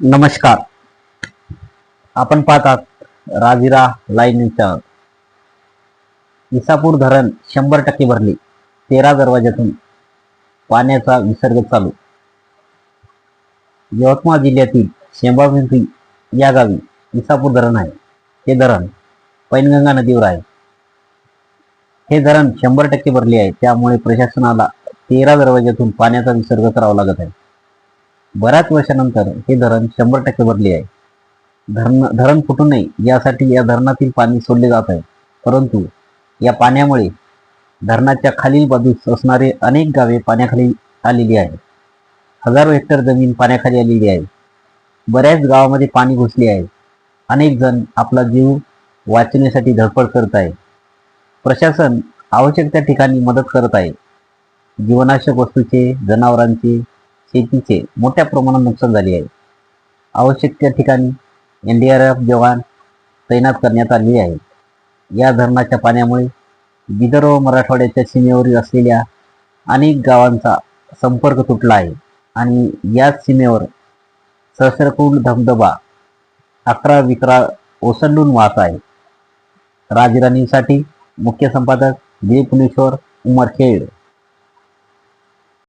नमस्कार. आपण पाहतात Rajira line news channel Isapur धरण शंभर टक्के भरले. तेरा दरवाज्यातून पाण्याचा विसर्ग चालू. यवतमाळ जिल्ह्यातील शेंबापिंपरी या गावी इसापूर धरण आहे. हे धरण पैनगंगा नदीवर आहे. हे धरण शंभर टक्के भरले आहे. त्यामुळे प्रशासनाला तेरा दरवाज्यातून पाण्याचा विसर्ग करावा लागत आहे. बऱ्याच वर्षानंतर हे धरण शंभर टक्के भरले आहे. धरण धरण फुटू नये यासाठी या धरणातील पाणी सोडले जात आहे. परंतु या पाण्यामुळे धरणाच्या खालील बाजूस असणारे अनेक गावे पाण्याखाली आलेली आहे हजारो हेक्टर जमीन पाण्याखाली आलेली आहे. बऱ्याच गावामध्ये पाणी घुसले आहे. अनेक जण आपला जीव वाचवण्यासाठी धडपड करत आहे प्रशासन आवश्यक त्या ठिकाणी मदत करत आहे. जीवनाशक वस्तूचे जनावरांचे शेतीचे मोठ्या प्रमाणात नुकसान झाले आहे. आवश्यक त्या ठिकाणी एन डी आर एफ जवान तैनात करण्यात आलेले आहे. या धरणाच्या पाण्यामुळे विदर्भ मराठवाड्याच्या सीमेवरील असलेल्या अनेक गावांचा संपर्क तुटला आहे आणि याच सीमेवर सहस्रकुंड धबधबा अकरा विकरा ओसंडून वाहत आहे. राजराणीसाठी मुख्य संपादक जय पुणेश्वर उमरखेड.